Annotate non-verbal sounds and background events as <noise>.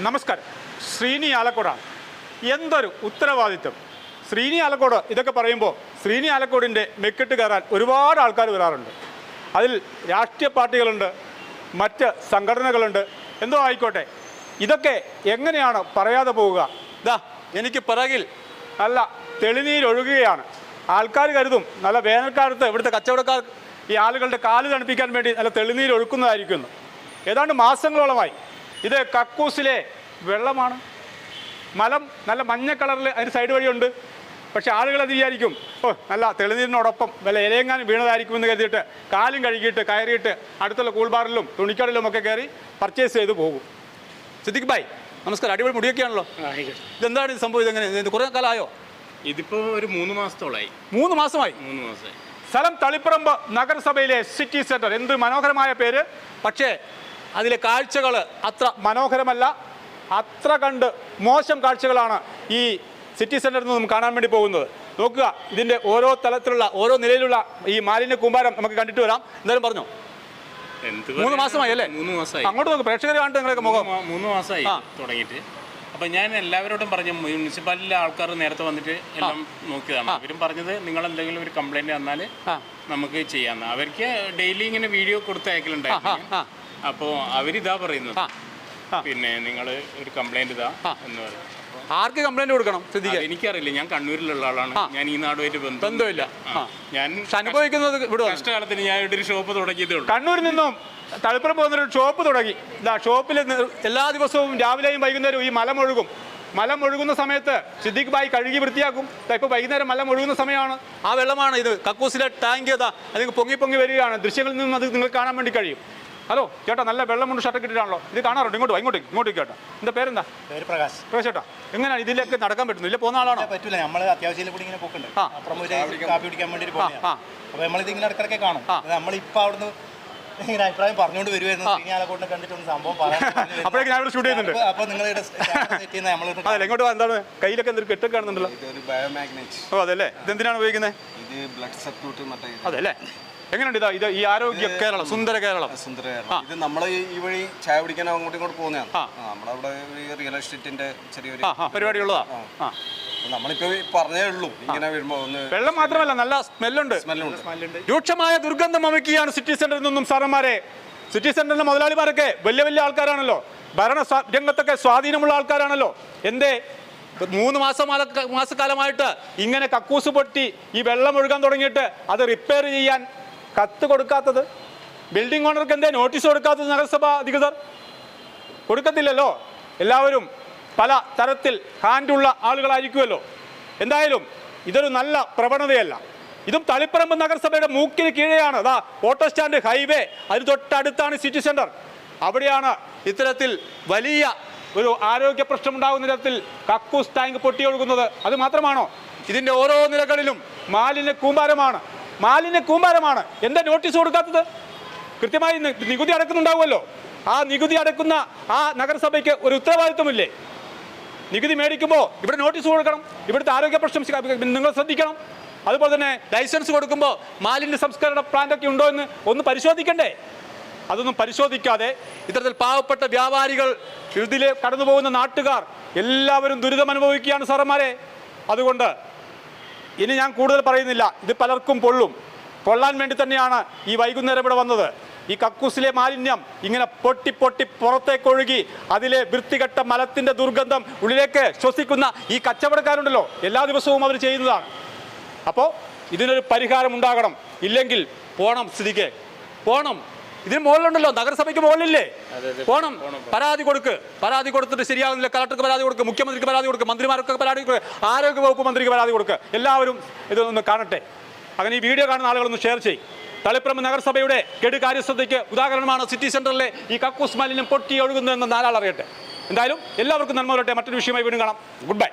നമസ്കാരം. ശ്രീനി ആലക്കോടാണ് എന്തൊരു ഉത്തരവാദിത്വം. ശ്രീനി ആലക്കോട് ഇതൊക്കെ പറയുമ്പോൾ ശ്രീനി ആലക്കോടിന്റെ മെക്കിട്ട് കയറാൻ ഒരുപാട് ആൾക്കാർ വരാറുണ്ട്. അതിൽ രാഷ്ട്രീയ പാർട്ടികളുണ്ട് മറ്റ് സംഘടനകളുണ്ട്. എന്തോ ആയിക്കോട്ടെ. ഇതൊക്കെ എങ്ങനെയാണ് പറയാതെ പോവുക? ദാ എനിക്ക് പിറകിൽ നല്ല തെളിനീരൊഴുകുകയാണ് ആൾക്കാർ കരുതും നല്ല വേനൽക്കാലത്ത് ഇവിടുത്തെ കച്ചവടക്കാർ ഈ ആളുകളുടെ കാൽ തണുപ്പിക്കാൻ വേണ്ടി നല്ല തെളിനീരൊഴുക്കുന്നതായിരിക്കുന്നു ഏതാണ്ട് മാസങ്ങളോളമായി ഇത് കക്കൂസിലെ വെള്ളമാണ്. മലം നല്ല മഞ്ഞ കളറിൽ അതിന് സൈഡ് വഴിയുണ്ട്. പക്ഷേ ആളുകൾ അത് വിചാരിക്കും? ഓ നല്ല തെളിനീരിനോടൊപ്പം വല്ല ഇലയെങ്ങാനും വീണതായിരിക്കുമെന്ന് കരുതിയിട്ട് കാലും കഴുകിയിട്ട് കയറിയിട്ട് അടുത്തുള്ള കൂൾബാറിലും തുണിക്കടയിലും ഒക്കെ കയറി പർച്ചേസ് ചെയ്ത് പോകും. സിദ്ദിഖ് ഭായ് നമസ്കാരം. അടിപൊളി മുടിയൊക്കെയാണല്ലോ. ഇതെന്താണ് ഇത് സംഭവം? ഇതെങ്ങനെ? ഇത് കുറേ കാലമായോ? ഇതിപ്പോ ഒരു മൂന്ന് മാസത്തോളായി. മൂന്ന് മാസമായി? മൂന്ന് മാസമായി. സ്ഥലം തളിപ്പറമ്പ് നഗരസഭയിലെ സിറ്റി സെന്റർ എന്ത് മനോഹരമായ പേര്? പക്ഷേ അതിലെ കാഴ്ചകൾ അത്ര മനോഹരമല്ല. അത്ര കണ്ട് മോശം കാഴ്ചകളാണ് ഈ സിറ്റി സെന്ററിൽ നിന്നും കാണാൻ വേണ്ടി പോകുന്നത്. നോക്കുക ഇതിന്റെ ഓരോ തലത്തിലുള്ള ഓരോ നിലയിലുള്ള ഈ മാലിന്യ കൂമ്പാരം നമുക്ക് കണ്ടിട്ട് വരാം. എന്തായാലും പറഞ്ഞോ? മൂന്ന് മാസമായി അല്ലേ? മൂന്ന് മാസമായി. അങ്ങോട്ട് നോക്ക് പ്രേക്ഷകർ കാണിട്ട് നിങ്ങളൊക്കെ മുഖം. മൂന്ന് മാസമായി തുടങ്ങിയിട്ട്. അപ്പൊ ഞാൻ എല്ലാവരോടും പറഞ്ഞു മുനിസിപ്പാലിറ്റിയിലെ ആൾക്കാർ നേരത്തെ വന്നിട്ട് എല്ലാം നോക്കിയതാണ്. അവരും പറഞ്ഞത് നിങ്ങൾ എന്തെങ്കിലും ഒരു കംപ്ലൈന്റ് വന്നാൽ നമുക്ക് ചെയ്യാന്ന്. അവർക്ക് ഡെയിലി ഇങ്ങനെ വീഡിയോ കൊടുത്ത് അയക്കലുണ്ടായിരുന്നു ആ. അപ്പോൾ അവരിതാ പറയുന്നത്. പിന്നെ നിങ്ങൾ ഒരു കംപ്ലൈന്റ് ഇതാ എന്ന് പറയും. ആർക്ക് കംപ്ലൈന്റ് കൊടുക്കണം? ശ്രദ്ധിക്കാം എനിക്കറിയില്ല. ഞാൻ കണ്ണൂരിലുള്ള ആളാണ്. ഞാൻ ഈ നാടുമായിട്ട് ബന്ധമില്ല. ഞാൻ അനുഭവിക്കുന്നത് ഇവിടെ കഷ്ടകാലത്തിന് ഞാൻ ഇവിടെ ഒരു ഷോപ്പ് തുടങ്ങിയതേ ഉള്ളൂ. കണ്ണൂരിൽ നിന്നും തളിപ്പുറം പോകുന്നൊരു ഷോപ്പ് തുടങ്ങി. ഇതാ ഷോപ്പിൽ എല്ലാ ദിവസവും രാവിലെയും വൈകുന്നേരവും ഈ മലം ഒഴുകും. മലം ഒഴുകുന്ന സമയത്ത് സിദ്ദിഖ് ബായി കഴുകി വൃത്തിയാക്കും. ഇപ്പൊ ഇപ്പോൾ വൈകുന്നേരം മലം ഒഴുകുന്ന സമയമാണ്. ആ വെള്ളമാണ് ഇത്. കക്കൂസിലെ ടാങ്ക് ഇതാ അല്ലെങ്കിൽ പൊങ്ങി പൊങ്ങി വരികയാണ്. ദൃശ്യങ്ങളിൽ നിന്നും അത് നിങ്ങൾ കാണാൻ വേണ്ടി കഴിയും. ഹലോ ചേട്ടാ നല്ല വെള്ളം കൊണ്ട് ഷർട്ട് കിട്ടിയിട്ടാണല്ലോ ഇത് കാണാറുണ്ട്? ഇങ്ങോട്ട് വാ, ഇങ്ങോട്ട് ഇങ്ങോട്ട് കേട്ടോ എന്താ പേരെന്താ? പേര് പ്രകാശ് പ്രകാശ് ചേട്ടാ എങ്ങനെയാണ് ഇതിലേക്ക് നടക്കാൻ പറ്റുന്നു ഇല്ല പോകുന്ന ആളാണോ? പറ്റില്ല നമ്മൾ അത്യാവശ്യം കൂടി ഇങ്ങനെ പോക്കുണ്ട്. ആ. അപ്പുറം ഒരു കാപ്പി കുടിക്കാൻ വേണ്ടി ആ, പോകുന്നത് ആ. അപ്പൊ നമ്മളിത് ഇങ്ങനെ ഇടക്കിടക്കെ കാണും. ആ. നമ്മളിപ്പോ അവിടുന്ന് ഇങ്ങനെ അഭിപ്രായം പറഞ്ഞുകൊണ്ട് വരുമായിരുന്നു ശ്രീനിയാലക്കോട്ടിനെ കണ്ടിട്ടൊന്ന് സംഭവം പറയാൻ <laughs> അപ്പോഴേക്കും ഞാൻ ഇവിടെ ഷൂട്ട് ചെയ്യുന്നുണ്ട്. അപ്പോൾ നിങ്ങളുടെ സെറ്റ് ചെയ്യുന്ന നമ്മൾ അതല്ല ഇങ്ങോട്ട് വാ, എന്താണ്? കയ്യിലൊക്കെ എന്തൊരു കെട്ടൊക്കെ കാണുന്നുണ്ടല്ലോ. ഓ അതല്ലേ? ഇതെന്തിനാണ് ഉപയോഗിക്കുന്നത്? ഇത് ബ്ലഡ് മറ്റേ അതല്ലേ? എങ്ങനെയുണ്ട് ഇതാ ഇത് ഈ ആരോഗ്യ കേരളം സുന്ദര കേരളം? സുന്ദര കേരളം. ഇത് നമ്മൾ ഈ വഴി ചായ കുടിക്കാൻ അങ്ങോട്ടും ഇങ്ങോട്ട് പോകുന്നതാണ്. നമ്മളവിടെ ഈ റിയൽ എസ്റ്റേറ്റിന്റെ ചെറിയൊരു പരിപാടി ഉള്ളതാ പരിപാടിയുള്ളതാ ആ. നമ്മളിപ്പോ പറഞ്ഞേ ഉള്ളൂ. ഇങ്ങനെ വരുമ്പോ വെള്ളം മാത്രമല്ല നല്ല സ്മെല്ലുണ്ട്. സ്മെല്ലുണ്ട്. രൂക്ഷമായ ദുർഗന്ധം അമിക്കുകയാണ് സിറ്റി സെന്ററിൽ നിന്നും സാറന്മാരെ. സിറ്റി സെന്ററിലെ മുതലാളിമാരൊക്കെ വലിയ വലിയ ആൾക്കാരാണല്ലോ. ഭരണ രംഗത്തൊക്കെ സ്വാധീനമുള്ള ആൾക്കാരാണല്ലോ. എന്തേ? മൂന്ന് മാസം മാസക്കാലമായിട്ട് ഇങ്ങനെ കക്കൂസ് പൊട്ടി ഈ വെള്ളം ഒഴുകാൻ തുടങ്ങിയിട്ട് അത് റിപ്പയർ ചെയ്യാൻ കത്ത് കൊടുക്കാത്തത്. ബിൽഡിംഗ് ഓണർക്ക് എന്തേ നോട്ടീസ് കൊടുക്കാത്തത് നഗരസഭ അധികൃതർ? കൊടുക്കത്തില്ലല്ലോ. എല്ലാവരും പല തരത്തിൽ ഹാൻഡുള്ള ആളുകളായിരിക്കുമല്ലോ. എന്തായാലും ഇതൊരു നല്ല പ്രവണതയല്ല. ഇതും തളിപ്പറമ്പ് നഗരസഭയുടെ മൂക്കിന് കീഴെയാണ്. അതാ ഓട്ടോ സ്റ്റാൻഡ് ഹൈവേ അതിന് തൊട്ടടുത്താണ് സിറ്റി സെന്റർ അവിടെയാണ് ഇത്തരത്തിൽ വലിയ ഒരു ആരോഗ്യ പ്രശ്നമുണ്ടാകുന്ന തരത്തിൽ കക്കൂസ് ടാങ്ക് പൊട്ടിയൊഴുകുന്നത്. അത് മാത്രമാണോ? ഇതിന്റെ ഓരോ നിലകളിലും മാലിന്യ കൂമ്പാരമാണ്. മാലിന്യ കൂമ്പാരമാണ്. എന്താ നോട്ടീസ് കൊടുക്കാത്തത്? കൃത്യമായി നികുതി അടക്കുന്നുണ്ടാവുമല്ലോ. ആ നികുതി അടക്കുന്ന ആ നഗരസഭയ്ക്ക് ഒരു ഉത്തരവാദിത്വമില്ലേ? നികുതി മേടിക്കുമ്പോൾ ഇവിടെ നോട്ടീസ് കൊടുക്കണം. ഇവിടുത്തെ ആരോഗ്യ പ്രശ്നം നിങ്ങൾ ശ്രദ്ധിക്കണം. അതുപോലെ തന്നെ ലൈസൻസ് കൊടുക്കുമ്പോൾ മാലിന്യ സംസ്കരണ പ്ലാന്റ് ഒക്കെ ഉണ്ടോ എന്ന് ഒന്ന് പരിശോധിക്കണ്ടേ? അതൊന്നും പരിശോധിക്കാതെ ഇത്തരത്തിൽ പാവപ്പെട്ട വ്യാപാരികൾ ഇതിലെ കടന്നു പോകുന്ന നാട്ടുകാർ എല്ലാവരും ദുരിതം അനുഭവിക്കുകയാണ് സാറന്മാരെ. അതുകൊണ്ട് ഇനി ഞാൻ കൂടുതൽ പറയുന്നില്ല. ഇത് പലർക്കും പൊള്ളും. പൊള്ളാൻ വേണ്ടി തന്നെയാണ് ഈ വൈകുന്നേരം ഇവിടെ വന്നത്. ഈ കക്കൂസിലെ മാലിന്യം ഇങ്ങനെ പൊട്ടി പൊട്ടി പുറത്തേക്കൊഴുകി അതിലെ വൃത്തികെട്ട മലത്തിന്റെ ദുർഗന്ധം ഉള്ളിലേക്ക് ശ്വസിക്കുന്ന ഈ കച്ചവടക്കാരുണ്ടല്ലോ. എല്ലാ ദിവസവും അവർ ചെയ്യുന്നതാണ്. അപ്പോൾ ഇതിനൊരു പരിഹാരം ഉണ്ടാകണം. ഇല്ലെങ്കിൽ പോണം സ്ഥിതിക്ക്. പോണം. ഇതിന് മുകളിലുണ്ടല്ലോ നഗരസഭയ്ക്ക് മുകളിലില്ലേ? പോണം. പരാതി കൊടുക്ക്. പരാതി കൊടുത്തിട്ട് ശരിയാകുന്നില്ല കളക്ടർക്ക് പരാതി കൊടുക്ക് മുഖ്യമന്ത്രിക്ക് പരാതി കൊടുക്ക് മന്ത്രിമാർക്ക് പരാതി കൊടുക്ക് ആരോഗ്യ വകുപ്പ് മന്ത്രിക്ക് പരാതി കൊടുക്ക്. എല്ലാവരും ഇതൊന്ന് കാണട്ടെ. അങ്ങനെ ഈ വീഡിയോ കാണുന്ന ആളുകളൊന്ന് ഷെയർ ചെയ്യും. തളിപ്പറമ്പ് നഗരസഭയുടെ കെടു കാര്യസ്ഥതയ്ക്ക് ഉദാഹരണമാണ് സിറ്റി സെന്ററിലെ ഈ കക്കൂസ് മാലിന്യം പൊട്ടി ഒഴുകുന്നതെന്ന് നാലാൾ അറിയട്ടെ. എന്തായാലും എല്ലാവർക്കും നന്മ വരട്ടെ. മറ്റൊരു വിഷയമായി വീണ്ടും കാണാം. Good bye